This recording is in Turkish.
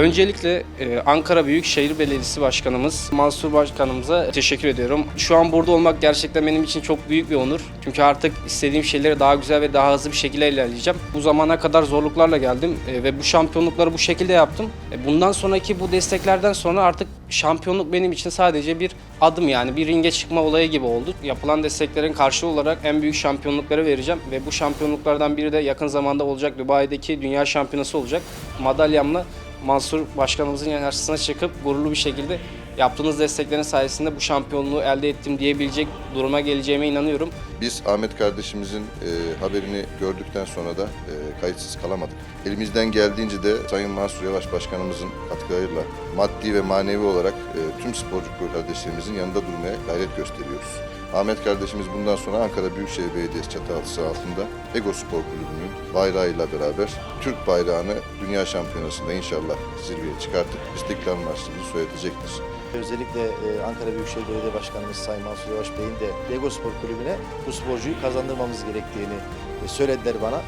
Öncelikle e, Ankara Büyükşehir Belediyesi Başkanımız Mansur Başkanımıza teşekkür ediyorum. Şu an burada olmak gerçekten benim için çok büyük bir onur. Çünkü artık istediğim şeyleri daha güzel ve daha hızlı bir şekilde ilerleyeceğim. Bu zamana kadar zorluklarla geldim e, ve bu şampiyonlukları bu şekilde yaptım. E, Bundan sonraki bu desteklerden sonra artık şampiyonluk benim için sadece bir adım yani bir ringe çıkma olayı gibi oldu. Yapılan desteklerin karşılığı olarak en büyük şampiyonlukları vereceğim ve bu şampiyonluklardan biri de yakın zamanda olacak Dubai'deki Dünya Şampiyonası olacak. Madalyamla Mansur Başkanımızın karşısına çıkıp gururlu bir şekilde yaptığınız desteklerin sayesinde bu şampiyonluğu elde ettim diyebilecek duruma geleceğime inanıyorum. Biz Ahmet kardeşimizin e, haberini gördükten sonra da e, kayıtsız kalamadık. Elimizden geldiğince de Sayın Mansur Yavaş Başkanımızın katkılarıyla maddi ve manevi olarak e, tüm sporcu kardeşlerimizin yanında durmaya gayret gösteriyoruz. Ahmet kardeşimiz bundan sonra Ankara Büyükşehir Belediyesi çatısı altında Ego Spor Kulübü'nün bayrağıyla beraber Türk bayrağını Dünya Şampiyonası'nda inşallah zirveye çıkartıp İstiklal Marşı'nı söyletecektir. Özellikle e, Ankara Büyükşehir Belediye Başkanımız Sayın Mansur Yavaş Bey'in de Lego Spor Kulübü'ne bu sporcuyu kazandırmamız gerektiğini e, söylediler bana.